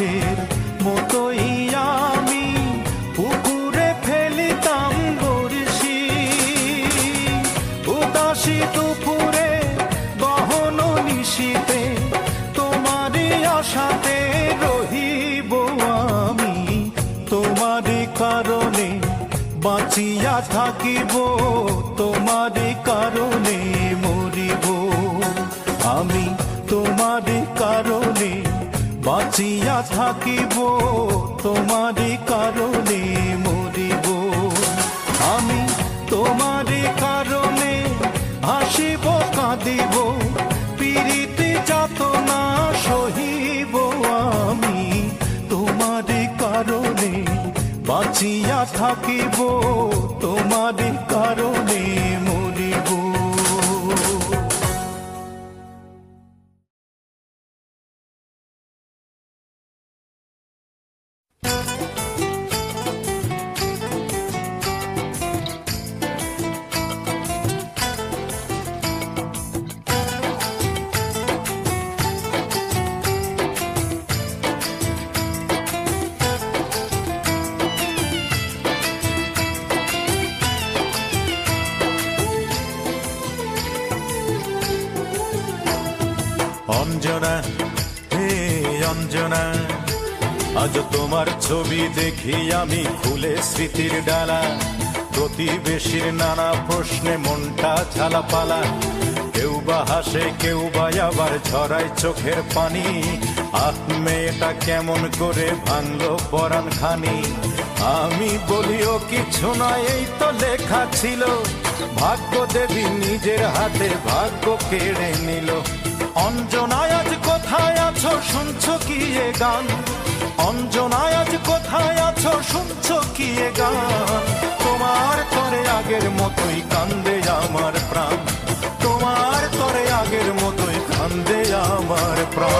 মাছের মতোই আমি পুকুরে ফেলিতাম বড়শি। উদাসি দুপুরে গহন নিশিতে তোমারই আশাতে রহিব আমি। তোমারই কারণে বাঁচিয়া থাকিব, তোমারই কারণে মরিব। আমি তোমারই কারণে বাঁচিয়া থাকিব, তোমারই কারণে মরিব। আমি তোমারই কারণে হাসিব, কাঁদিব, পিড়িতে যত না সহিব। আমি তোমারই কারণে বাঁচিয়া থাকিব, তোমারই কারণে অঞ্জনা, হে অঞ্জনা, আজ তোমার ছবি দেখি আমি খুলে স্মৃতির ডালা। প্রতিবেশীর নানা প্রশ্নে মনটা ঝালাপালা। কেউ বা হাসে, কেউ বা আবার ঝরায় চোখের পানি। আহ, মেয়েটা কেমন করে ভাঙলো পরাণ খানি আমি বলিও কিছু না এই তো লেখা ছিল। ভাগ্য দেবী নিজের হাতে ভাগ্য কেড়ে নিল। অঞ্জনায় কোথায় আছো? শুনছো কি এ গান? অঞ্জনায় কোথায় আছো? শুনছো কি এ গান? তোমার করে আগের মতোই কান্দে আমার প্রাণ। তোমার করে আগের মতোই কান্দে আমার প্রাণ।